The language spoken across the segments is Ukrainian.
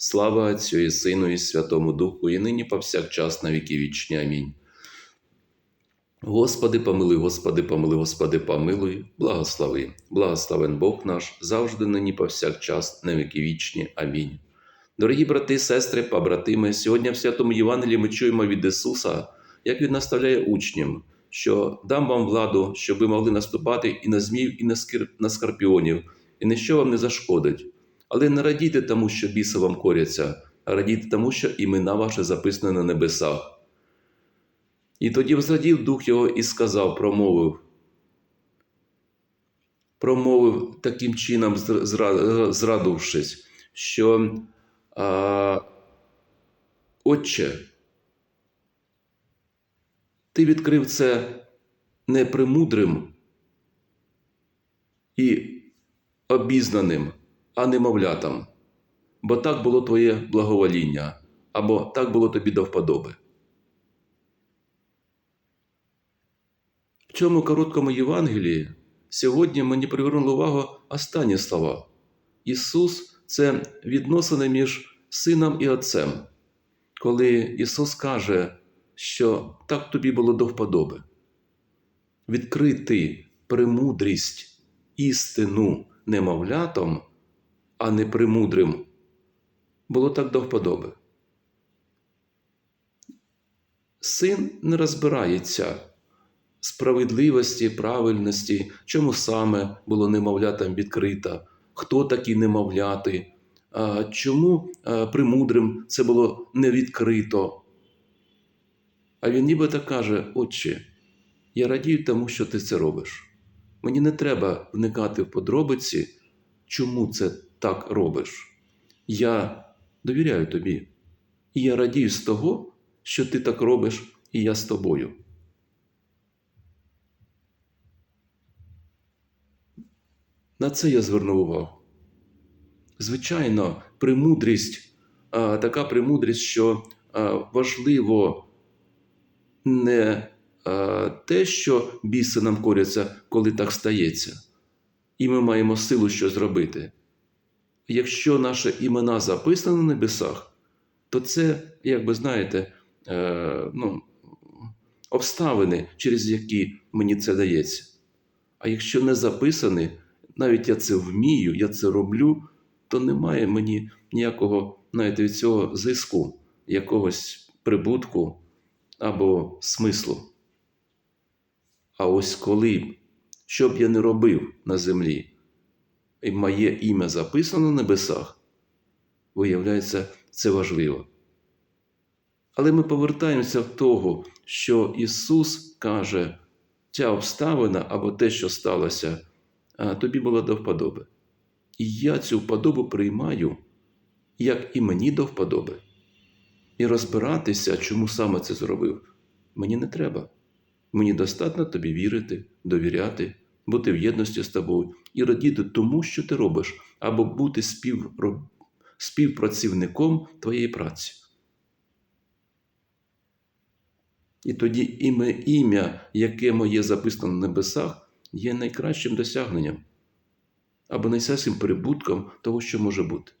Слава Отцю і Сину, і Святому Духу, і нині повсякчас на віки вічні. Амінь. Господи, помилуй, Господи, помилуй, Господи, помилуй, благослови, благословен Бог наш, завжди нині повсякчас, на віки вічні. Амінь. Дорогі брати сестри, побратими, сьогодні в Святому Євангелії ми чуємо від Ісуса, як Він наставляє учням, що дам вам владу, щоб ви могли наступати і на змів, і на, скорпіонів, і ніщо вам не зашкодить. Але не радійте тому, що біси вам коряться, а радійте тому, що імена ваші записані на небесах. І тоді взрадів дух його і сказав, промовив, промовив таким чином, зра- зрадувшись, що а, Отче, ти відкрив це не премудрим і обізнаним, а немовлятам, бо так було твоє благовоління, або так було тобі до вподоби. В цьому короткому Євангелії сьогодні мені привернули увагу останні слова. Ісус це відносини між Сином і Отцем, коли Ісус каже, що так тобі було до вподоби. Відкрити премудрість, істину немовлятом, а не премудрим, було так до вподоби. Син не розбирається справедливості, правильності, чому саме було немовлятам відкрито, хто такі немовляти, чому премудрим це було не відкрито. А він нібито каже: Отче, я радію тому, що ти це робиш. Мені не треба вникати в подробиці, чому це так робиш. Я довіряю тобі, і я радію з того, що ти так робиш, і я з тобою. На це я звернув увагу. Звичайно, премудрість, а, така премудрість, що а, важливо не а, те, що біси нам коряться, коли так стається, і ми маємо силу що зробити. Якщо наші імена записані на небесах, то це, як би знаєте, е, ну, обставини, через які мені це дається. А якщо не записані, навіть я це вмію, я це роблю, то немає мені ніякого навіть від цього зиску, якогось прибутку або смислу. А ось коли, що б я не робив на землі, і моє ім'я записано на небесах, виявляється, це важливо. Але ми повертаємося в того, що Ісус каже, ця обставина або те, що сталося, тобі було до вподоби. І я цю вподобу приймаю, як і мені до вподоби. І розбиратися, чому саме це зробив, мені не треба. Мені достатньо тобі вірити, довіряти, бути в єдності з тобою і радіти тому, що ти робиш, або бути спів... співпрацівником твоєї праці. І тоді ім'я, ім'я, яке моє записано на небесах, є найкращим досягненням або найсясим прибутком того, що може бути.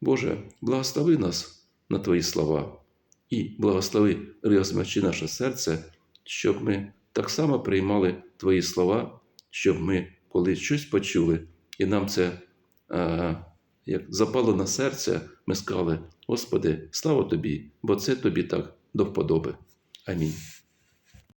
Боже, благослови нас на Твої слова і благослови розмочи наше серце, щоб ми так само приймали Твої слова, щоб ми, коли щось почули, і нам це е, як запало на серце, ми сказали: Господи, слава Тобі, бо це Тобі так до вподоби. Амінь.